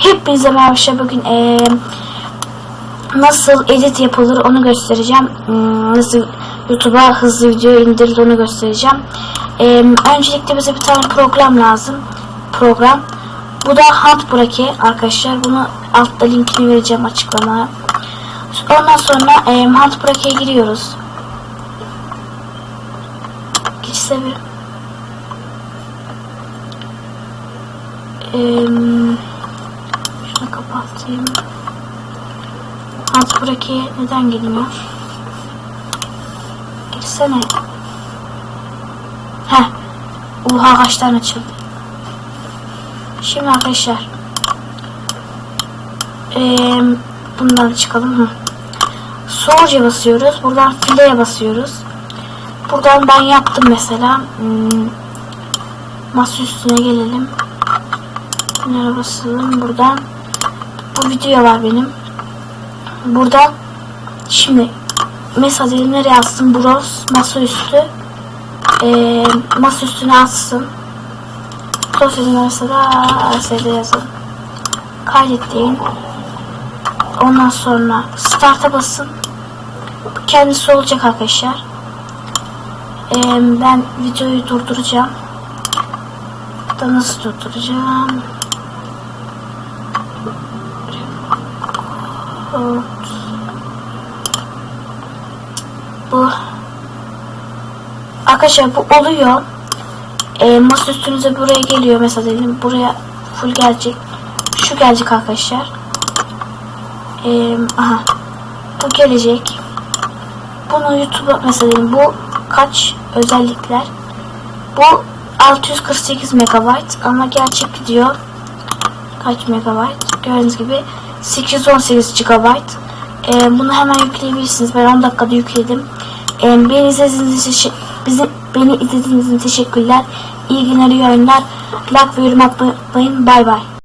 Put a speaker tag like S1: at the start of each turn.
S1: Hepinize merhaba arkadaşlar. Bugün eee, nasıl edit yapılır onu göstereceğim. Hmm, Nasıl YouTube'a hızlı video indirilir onu göstereceğim. Eee, öncelikle bize bir tane program lazım. Program. Bu da Handbrake arkadaşlar. Bunu altta linkini vereceğim açıklamaya. Ondan sonra eee Handbrake'ye giriyoruz. Geçse bir. Eee şunu kapatayım. Handbrake'ye neden girmiyor? Girsene. Heh. Oha kaç tane açıldı. Şimdi arkadaşlar. Eee bundan çıkalım. Hı. Solca basıyoruz. Buradan fileye basıyoruz. Buradan ben yaptım mesela. Hmm, masa üstüne gelelim. Bunlara basalım. Buradan bu video var benim. Buradan şimdi mesela nereye yazsın? Bros masaüstü ee, masa üstüne atsın. Dosyada mesela LCD yazalım. Kaydet deyin. Ondan sonra start'a basın. Kendisi olacak arkadaşlar. Ee, ben videoyu durduracağım. Da nasıl durduracağım? Evet. Bu Arkadaşlar bu oluyor. E, masa üstünüze buraya geliyor mesela dedim buraya full gelecek. Şu gelecek arkadaşlar. E, aha. Bu gelecek. Bunu YouTube'a mesela dedim bu kaç özellikler? Bu 648 megabayt ama gerçek video kaç megabayt? Gördüğünüz gibi 818 GB. Ee, bunu hemen yükleyebilirsiniz. Ben 10 dakikada yükledim. Ee, beni izlediğiniz için beni izlediğiniz için teşekkürler. İyi günler, iyi oyunlar. Like ve yorum atmayı unutmayın. Bay bay.